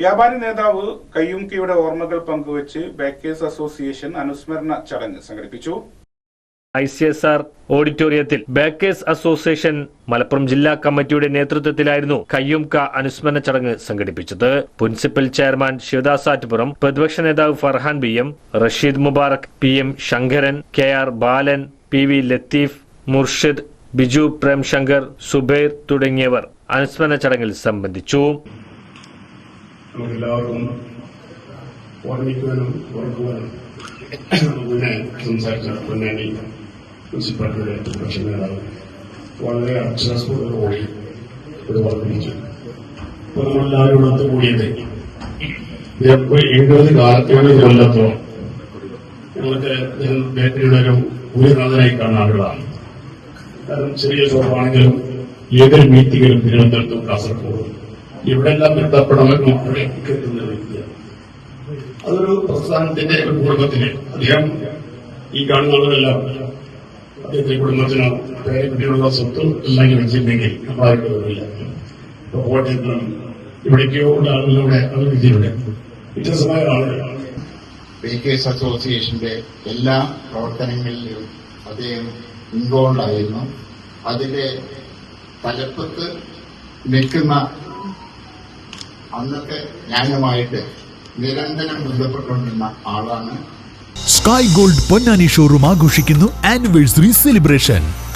വ്യാപാരി നേതാവ് കയ്യുംകിയുടെ ഓർമ്മകൾ പങ്കുവച്ച് ബേക്കേഴ്സ് അസോസിയേഷൻ അനുസ്മരണ ചടങ്ങ് സംഘടിപ്പിച്ചു. ഐ സി എസ് ആർ ഓഡിറ്റോറിയത്തിൽ ബേക്കേഴ്സ് അസോസിയേഷൻ മലപ്പുറം ജില്ലാ കമ്മിറ്റിയുടെ നേതൃത്വത്തിലായിരുന്നു കയ്യുംക അനുസ്മരണ ചടങ്ങ് സംഘടിപ്പിച്ചത്. പ്രിൻസിപ്പൽ ചെയർമാൻ ശിവദാസ് ആറ്റുപുറം പ്രതിപക്ഷ നേതാവ് Farhan B M Rasheed Mubarak P M Sankaran K R Balan P V Latheef Murshid Biju Premshankar Zubair തുടങ്ങിയവർ അനുസ്മരണ ചടങ്ങിൽ സംബന്ധിച്ചു. നമുക്കെല്ലാവർക്കും ഓർമ്മിക്കുവാനും ഓർക്കുവാനും പിന്നെ സംസാരിച്ച പൊന്നാനി മുനിസിപ്പാലിറ്റിയുടെ പ്രതിപക്ഷ നേതാവ് വളരെ അക്ഷരസ്ഫുടതയോടെ ഇത് വർദ്ധിപ്പിച്ചു. അപ്പോൾ നമ്മളെല്ലാവരും ഒത്തുകൂടിയത് ഇതൊക്കെ എഴുപത് കാലത്തോടെ കൊല്ലത്തോളം ഞങ്ങൾക്ക് ബേക്കറിയുടെ ഒരു ഉയർന്നതിനായി കാണുന്ന ആളുകളാണ്. കാരണം ചെറിയ ഷോപ്പാണെങ്കിലും ഏതൊരു മീറ്റിങ്ങിലും തിരുവനന്തപുരത്തും കാസർഗോഡും ഇവിടെല്ലാം ബന്ധപ്പെടണമെന്ന് എത്തിക്കുന്ന വ്യക്തിയാണ്. അതൊരു പ്രസ്ഥാനത്തിന്റെ ഒരു കുടുംബത്തിന് അദ്ദേഹം ഈ കാണുന്നവരെല്ലാം അദ്ദേഹത്തിന്റെ കുടുംബത്തിന് പേരെപ്പറ്റിയുള്ള സ്വത്തും ഉണ്ടാക്കി വെച്ചിട്ടുണ്ടെങ്കിൽ വരില്ല. ഇപ്പൊ കോട്ടയത്തിനും ഇവിടേക്കോ ഉള്ള ആളുകളുടെ അഭിവൃദ്ധിയുടെ വ്യത്യസ്തമായ ആളുകളാണ്. അസോസിയേഷന്റെ എല്ലാ പ്രവർത്തനങ്ങളിലും അദ്ദേഹം ഇൻവോൾവ് ആയിരുന്നു. അതിന്റെ തലപ്പത്ത് നിൽക്കുന്ന അന്നത്തെ ഞാനുമായിട്ട് നിരന്തരം ബന്ധപ്പെട്ടുകൊണ്ടിരുന്ന ആളാണ് സ്കൈ ഗോൾഡ് പൊന്നാനി ഷോറൂം ആഘോഷിക്കുന്നു ആനിവേഴ്സറി സെലിബ്രേഷൻ